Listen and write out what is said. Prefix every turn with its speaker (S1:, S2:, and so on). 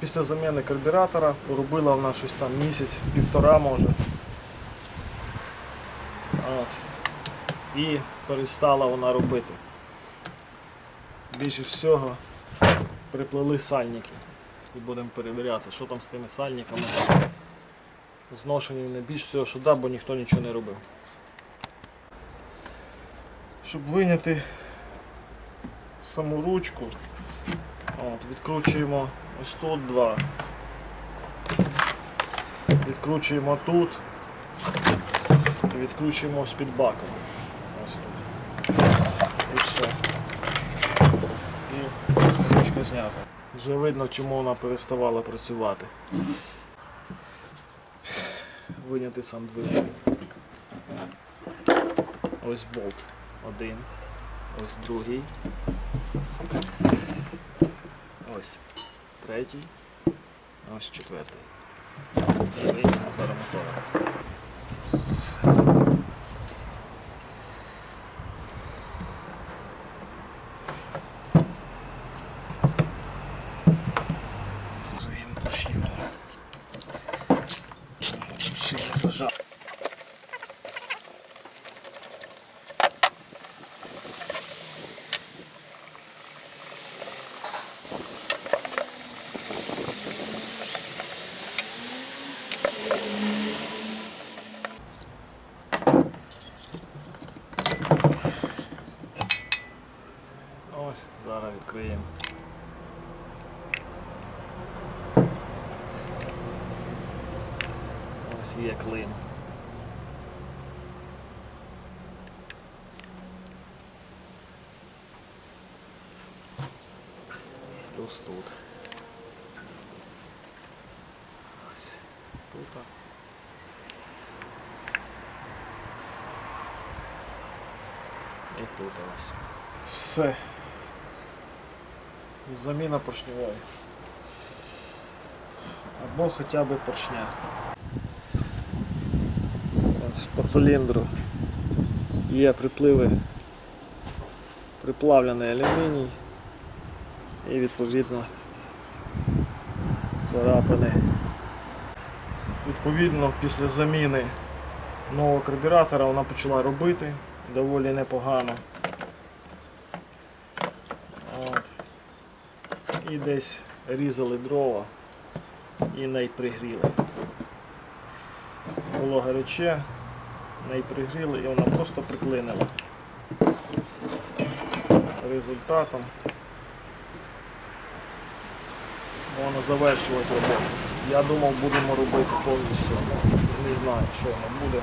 S1: Після заміни карбюратора поробила вона щось там місяць, півтора може. От. І перестала вона робити. Більше всього приплели сальники. І будемо перевіряти, що там з тими сальниками. Зношені не більш всього, що да, бо ніхто нічого не робив. Щоб виняти саму ручку, от, відкручуємо ось тут два. Відкручуємо тут. Відкручуємо ось під баком. Ось тут. І все. І ручка знята. Вже видно, чому вона переставала працювати. Виняти сам двигун. Ось болт один. Ось другий. Ось третій. Ось четвертий. Зараз мотора. Своїм поршнем. Ще зажав. Ось, зараз відкриємо. Ось є клин. Плюс тут. Ось тут. І тут ось. Все. Заміна поршневої. Або хоча б поршня. По циліндру є припливи, приплавлений алюміній і відповідно царапини. Відповідно, після заміни нового карбюратора вона почала робити доволі непогано. От. І десь різали дрова і неї пригріли. Було гаряче, неї пригріли і вона просто приклинила. Результатом можна завершувати роботу. Я думав, будемо робити повністю. Не знаю, що воно буде.